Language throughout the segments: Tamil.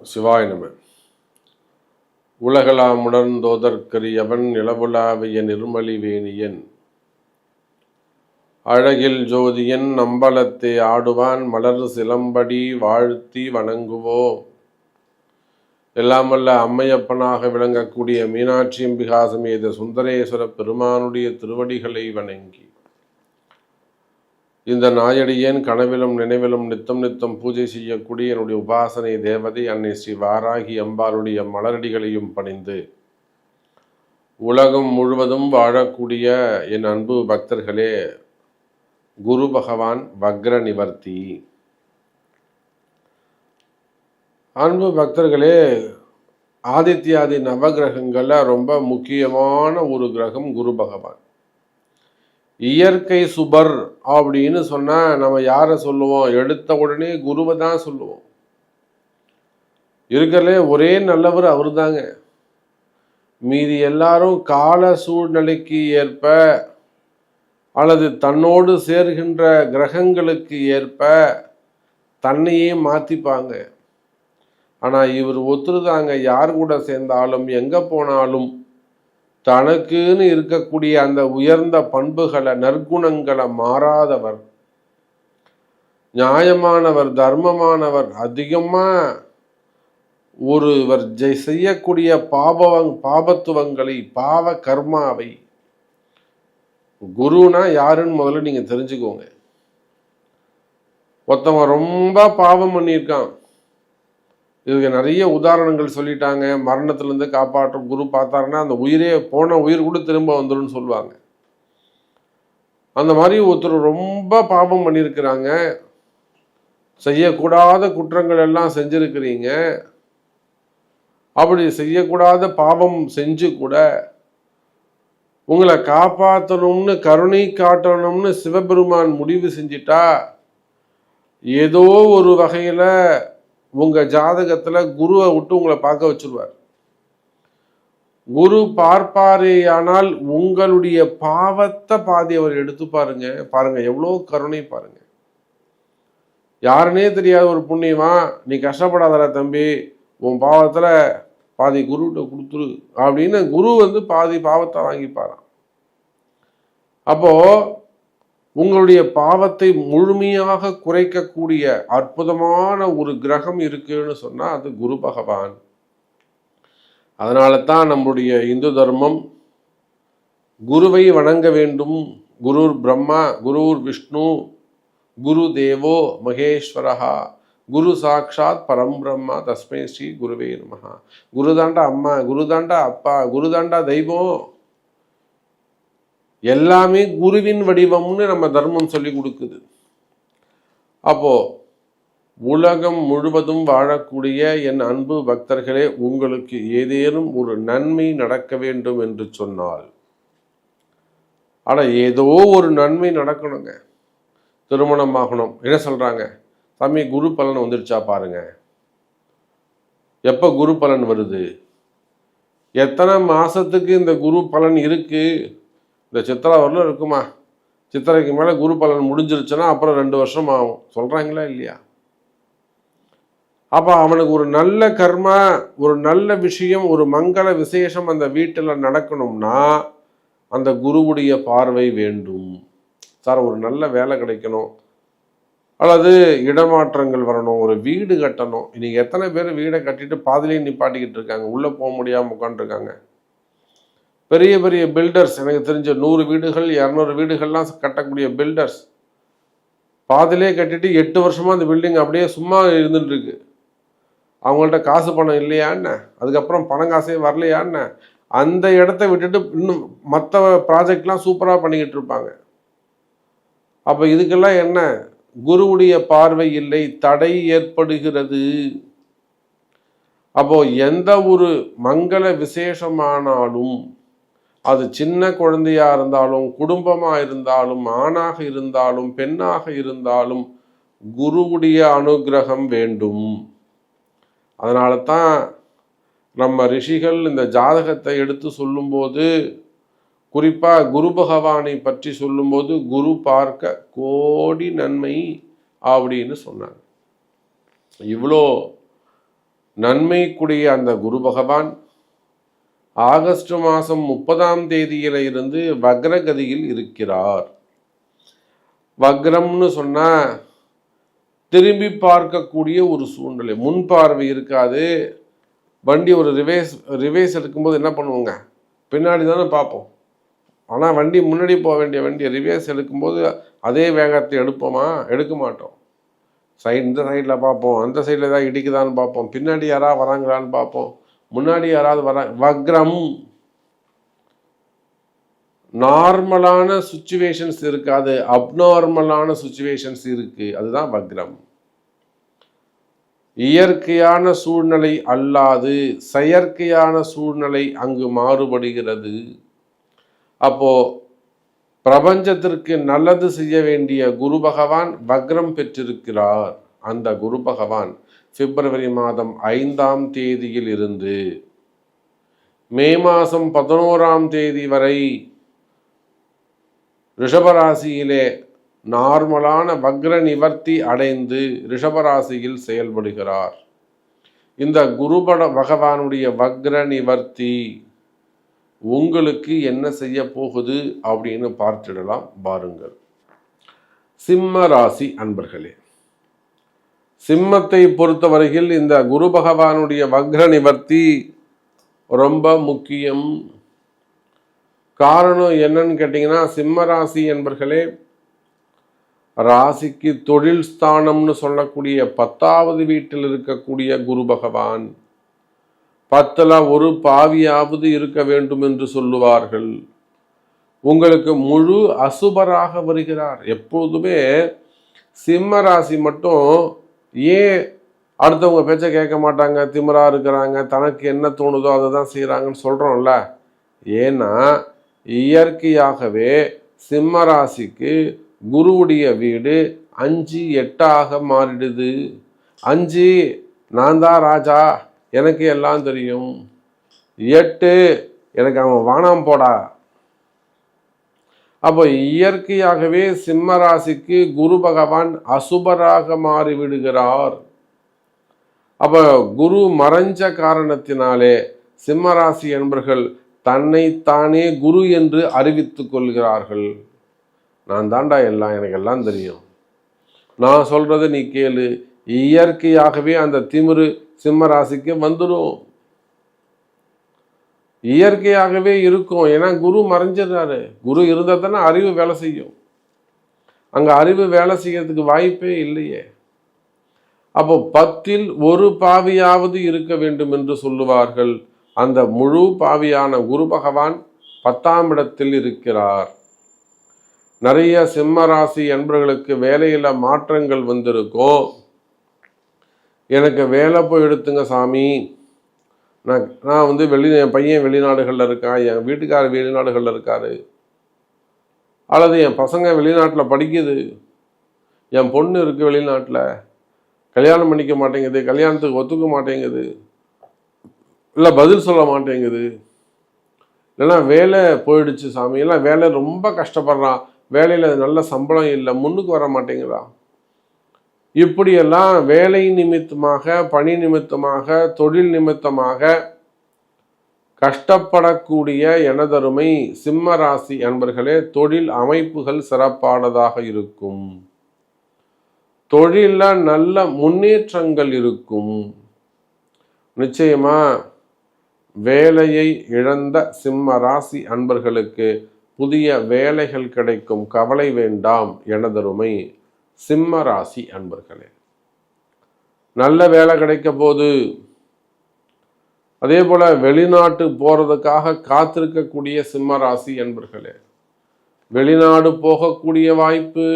சிவாய நம உலகலாம் உணர்ந்தோதற்கரியவன் நிலவுலாவிய நிர்மலி வேணியன். அழகில் ஜோதியன் நம்பலத்தை ஆடுவான் மலர் சிலம்படி வாழ்த்தி வணங்குவோம் எல்லாமல்ல அம்மையப்பனாக விளங்கக்கூடிய மீனாட்சி அம்பிகா சமேத சுந்தரேஸ்வர பெருமானுடைய திருவடிகளை வணங்கி. இந்த நாயடியேன் கனவிலும் நினைவிலும் நித்தம் நித்தம் பூஜை செய்யக்கூடிய என்னுடைய உபாசனை தேவதை அன்னை ஸ்ரீ வாராகி அம்பாளுடைய மலரடிகளையும் பணிந்து. உலகம் முழுவதும் வாழக்கூடிய என் அன்பு பக்தர்களே குரு பகவான் வக்ர நிவர்த்தி. அன்பு பக்தர்களே ஆதித்யாதி நவகிரகங்களில் ரொம்ப முக்கியமான ஒரு கிரகம் குரு பகவான். இயற்கை சுபர் அப்படின்னு சொன்னால் நம்ம யாரை சொல்லுவோம்? எடுத்த உடனே குருவை தான் சொல்லுவோம். இருக்கிறதுலே ஒரே நல்லவர் அவர் தாங்க மீதி எல்லாரும் கால சூழ்நிலைக்கு ஏற்ப அல்லது தன்னோடு சேர்கின்ற கிரகங்களுக்கு ஏற்ப தன்னையே மாற்றிப்பாங்க ஆனால் இவர் ஒத்துருதாங்க யார் கூட சேர்ந்தாலும் எங்கே போனாலும் தனக்குன்னு இருக்கக்கூடிய அந்த உயர்ந்த பண்புகளை நற்குணங்களை மாறாதவர். நியாயமானவர் தர்மமானவர் அதிகமா ஒருவர் ஜெய் செய்யக்கூடிய பாபவங் பாபத்துவங்களை பாவ கர்மாவை. குருனா யாருன்னு முதல்ல நீங்க தெரிஞ்சுக்கோங்க. ஒருத்தவன் ரொம்ப பாவம் பண்ணியிருக்கான். இதுக்கு நிறைய உதாரணங்கள் சொல்லிட்டாங்க. மரணத்திலேருந்து காப்பாற்றும் குரு பார்த்தாருன்னா அந்த உயிரே போன உயிர் கூட திரும்ப வந்துடும் சொல்லுவாங்க. அந்த மாதிரி ஒருத்தர் ரொம்ப பாபம் பண்ணியிருக்கிறாங்க செய்யக்கூடாத குற்றங்கள் எல்லாம் செஞ்சுருக்கிறீங்க. அப்படி செய்யக்கூடாத பாவம் செஞ்சு கூட உங்களை காப்பாற்றணும்னு கருணை காட்டணும்னு சிவபெருமான் முடிவு செஞ்சிட்டா ஏதோ ஒரு வகையில் உங்கள் ஜாதகத்தில் குருவை விட்டு உங்களை பார்க்க வச்சுருவார். குரு பார்ப்பாரேயானால் உங்களுடைய பாவத்தை பாதி அவர் எடுத்து பாருங்க. பாருங்க எவ்வளோ கருணை பாருங்க. யாருன்னே தெரியாத ஒரு புண்ணியமா நீ கஷ்டப்படாதடா தம்பி உன் பாவத்தில் பாதி குருகிட்ட கொடுத்துரு அப்படின்னு குரு வந்து பாதி பாவத்தை வாங்கிப்பாராம். அப்போது உங்களுடைய பாவத்தை முழுமையாக குறைக்கக்கூடிய அற்புதமான ஒரு கிரகம் இருக்குன்னு சொன்னா அது குரு பகவான். அதனால தான் நம்முடைய இந்து தர்மம் குருவை வணங்க வேண்டும். குருர் பிரம்மா குருர் விஷ்ணு குரு தேவோ மகேஸ்வரஹா குரு சாட்சாத் பரம்பிரம்மா தஸ்மை ஸ்ரீ குருவே நமஹா. குருதாண்டா அம்மா குருதாண்டா அப்பா குருதாண்டா தெய்வம். எல்லாமே குருவின் வடிவம்னு நம்ம தர்மம் சொல்லி கொடுக்குது. அப்போ உலகம் முழுவதும் வாழக்கூடிய என் அன்பு பக்தர்களே உங்களுக்கு ஏதேனும் ஒரு நன்மை நடக்க வேண்டும் என்று சொன்னால் ஆனால் ஏதோ ஒரு நன்மை நடக்கணுங்க. திருமணம் ஆகணும். என்ன சொல்கிறாங்க சாமி குரு பலன் வந்துருச்சா பாருங்க. எப்போ குரு பலன் வருது? எத்தனை மாதத்துக்கு இந்த குரு பலன் இருக்குது இந்த சித்திரை வரலும் இருக்குமா? சித்திரைக்கு மேலே குரு பலன் முடிஞ்சிருச்சுன்னா அப்புறம் ரெண்டு வருஷம் ஆகும். சொல்கிறாங்களா இல்லையா? அப்போ அவனுக்கு ஒரு நல்ல கர்மா ஒரு நல்ல விஷயம் ஒரு மங்கள விசேஷம் அந்த வீட்டில் நடக்கணும்னா அந்த குருவுடைய பார்வை வேண்டும். சார் ஒரு நல்ல வேலை கிடைக்கணும். அல்லது இடமாற்றங்கள் வரணும் ஒரு வீடு கட்டணும். இன்னைக்கு எத்தனை பேர் வீடை கட்டிட்டு பாதிலேயே நிப்பாட்டிக்கிட்டு இருக்காங்க. உள்ளே போக முடியாமல் உட்காந்துருக்காங்க பெரிய பெரிய பில்டர்ஸ் எனக்கு தெரிஞ்ச நூறு வீடுகள் இரநூறு வீடுகள்லாம் கட்டக்கூடிய பில்டர்ஸ் பாதிலே கட்டிட்டு எட்டு வருஷமாக அந்த பில்டிங் அப்படியே சும்மா இருந்துட்டு இருக்கு அவங்கள்ட்ட காசு பணம் இல்லையான்னு அதுக்கப்புறம் பணம் காசே வரலையான்னு அந்த இடத்த விட்டுட்டு இன்னும் மற்ற ப்ராஜெக்ட்லாம் சூப்பராக பண்ணிக்கிட்டு இருப்பாங்க. அப்போ இதுக்கெல்லாம் என்ன? குருவுடைய பார்வை இல்லை தடை ஏற்படுகிறது. அப்போ எந்த ஒரு மங்கள விசேஷமானாலும் அது சின்ன குழந்தையா இருந்தாலும் குடும்பமா இருந்தாலும் ஆணாக இருந்தாலும் பெண்ணாக இருந்தாலும் குருவுடைய அனுகிரகம் வேண்டும். அதனால தான் நம்ம ரிஷிகள் இந்த ஜாதகத்தை எடுத்து சொல்லும்போது குறிப்பா குரு பகவானை பற்றி சொல்லும்போது குரு பார்க்க கோடி நன்மை அப்படின்னு சொன்னாங்க. இவ்வளோ நன்மைக்குரிய அந்த குரு பகவான் ஆகஸ்ட் மாதம் முப்பதாம் தேதியில இருந்து வக்ரகதியில் இருக்கிறார். வக்ரம்னு சொன்னால் திரும்பி பார்க்கக்கூடிய ஒரு சூழ்நிலை. முன் பார்வை இருக்காது. வண்டி ஒரு ரிவேஸ் ரிவேஸ் எடுக்கும்போது என்ன பண்ணுவோங்க? பின்னாடி தானே பார்ப்போம். ஆனால் வண்டி முன்னாடி போக வேண்டிய வண்டி ரிவேஸ் எடுக்கும்போது அதே வேகத்தை எடுப்போமா? எடுக்க மாட்டோம். சைடு இந்த சைடில் பார்ப்போம். அந்த சைடில் ஏதாவது இடிக்குதான்னு பார்ப்போம். பின்னாடி யாராவது வராங்களான்னு பார்ப்போம். முன்னாடி யாராவது வர வக்ரம். நார்மலான சுச்சுவேஷன்ஸ் இருக்காது. அப்நார்மலான சுச்சுவேஷன்ஸ் இருக்கு. அதுதான் வக்ரம். இயற்கையான சூழ்நிலை அல்லாது செயற்கையான சூழ்நிலை அங்கு மாறுபடுகிறது. அப்போ பிரபஞ்சத்திற்கு நல்லது செய்ய வேண்டிய குரு பகவான் வக்ரம் பெற்றிருக்கிறார். அந்த குரு பகவான் பிப்ரவரி மாதம் ஐந்தாம் தேதியில் இருந்து மே மாதம் பதினோராம் தேதி வரை ரிஷபராசியிலே நார்மலான வக்ர நிவர்த்தி அடைந்து ரிஷபராசியில் செயல்படுகிறார். இந்த குருபட பகவானுடைய வக்ர நிவர்த்தி உங்களுக்கு என்ன செய்ய போகுது அப்படின்னு பார்த்துடலாம் பாருங்கள். சிம்ம ராசி அன்பர்களே சிம்மத்தை பொறுத்தவரையில் இந்த குரு பகவானுடைய வக்ர நிவர்த்தி ரொம்ப முக்கியம். காரணம் என்னன்னு கேட்டிங்கன்னா சிம்ம ராசி என்பர்களே ராசிக்கு தொழில் ஸ்தானம்னு சொல்லக்கூடிய பத்தாவது வீட்டில் இருக்கக்கூடிய குரு பகவான் பத்தில் ஒரு பாவியாவது இருக்க வேண்டும் என்று சொல்லுவார்கள். உங்களுக்கு முழு அசுபராக வருகிறார். எப்போதுமே சிம்ம ராசி மட்டும் ஏன் அடுத்தவங்க பேச்சை கேட்க மாட்டாங்க திமிராக இருக்கிறாங்க தனக்கு என்ன தோணுதோ அதை தான் செய்கிறாங்கன்னு சொல்கிறோம்ல ஏன்னா இயற்கையாகவே சிம்ம ராசிக்கு குருவுடைய வீடு அஞ்சு எட்டாக மாறிடுது. அஞ்சு நான் தான் ராஜா எனக்கு எல்லாம் தெரியும். எட்டு எனக்கு அவன் வானாம் போடா அப்போ இயற்கையாகவே சிம்ம ராசிக்கு குரு பகவான் அசுபராக மாறிவிடுகிறார். அப்போ குரு மறைஞ்ச காரணத்தினாலே சிம்ம ராசி என்பர்கள் தன்னைத்தானே குரு என்று அறிவித்துக் கொள்கிறார்கள். நான் தாண்டா எல்லாம் எனக்கு எல்லாம் தெரியும். நான் சொல்றதை நீ கேளு. இயற்கையாகவே அந்த திமிரு சிம்ம ராசிக்கு வந்துடும் இயற்கையாகவே இருக்கும். ஏன்னா குரு மறைஞ்சிடுறாரு. குரு இருந்தால் தானே அறிவு வேலை செய்யும். அங்கே அறிவு வேலை செய்யறதுக்கு வாய்ப்பே இல்லையே. அப்போ பத்தில் ஒரு பாவியாவது இருக்க வேண்டும் என்று சொல்லுவார்கள். அந்த முழு பாவியான குரு பகவான் பத்தாம் இடத்தில் இருக்கிறார். நிறைய சிம்ம ராசி என்பர்களுக்கு வேலையில் மாற்றங்கள் வந்திருக்கும். எனக்கு வேலை போய் எடுத்துங்க சாமி. நான் நான் வந்து வெளி என் பையன் வெளிநாடுகளில் இருக்கான் என் வீட்டுக்கார வெளிநாடுகளில் இருக்காரு. அல்லது என் பசங்க வெளிநாட்டில் படிக்குது. என் பொண்ணு இருக்குது வெளிநாட்டில். கல்யாணம் பண்ணிக்க மாட்டேங்குது கல்யாணத்துக்கு ஒத்துக்க மாட்டேங்குது. இல்லை பதில் சொல்ல மாட்டேங்குது. இல்லைன்னா வேலை போயிடுச்சு சாமி. எல்லாம் வேலை ரொம்ப கஷ்டப்படுறான். வேலையில் நல்ல சம்பளம் இல்லை முன்னுக்கு வர மாட்டேங்கிறான். இப்படியெல்லாம் வேலை நிமித்தமாக பணி நிமித்தமாக தொழில் நிமித்தமாக கஷ்டப்படக்கூடிய எனதருமை சிம்ம ராசி அன்பர்களே தொழில் அமைப்புகள் சிறப்பானதாக இருக்கும். தொழிலில் நல்ல முன்னேற்றங்கள் இருக்கும். நிச்சயமா வேலையை இழந்த சிம்ம ராசி அன்பர்களுக்கு புதிய வேலைகள் கிடைக்கும். கவலை வேண்டாம் எனதருமை. சிம்ம ராசி அன்பர்களே நல்ல வேலை கிடைக்க போது அதே போல வெளிநாட்டு போறதுக்காக காத்திருக்கக்கூடிய சிம்ம ராசி அன்பர்களே வெளிநாடு போகக்கூடிய வாய்ப்பு.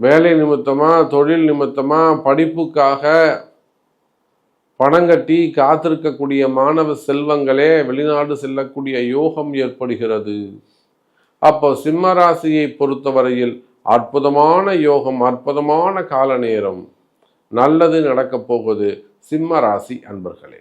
வேலை நிமித்தமா தொழில் நிமித்தமா படிப்புக்காக பணம் கட்டி காத்திருக்கக்கூடிய மாணவ செல்வங்களே வெளிநாடு செல்லக்கூடிய யோகம் ஏற்படுகிறது. அப்போ சிம்ம ராசியை பொறுத்தவரையில் அற்புதமான யோகம் அற்புதமான கால நேரம் நல்லது நடக்கப் போகுது சிம்ம ராசி அன்பர்களே.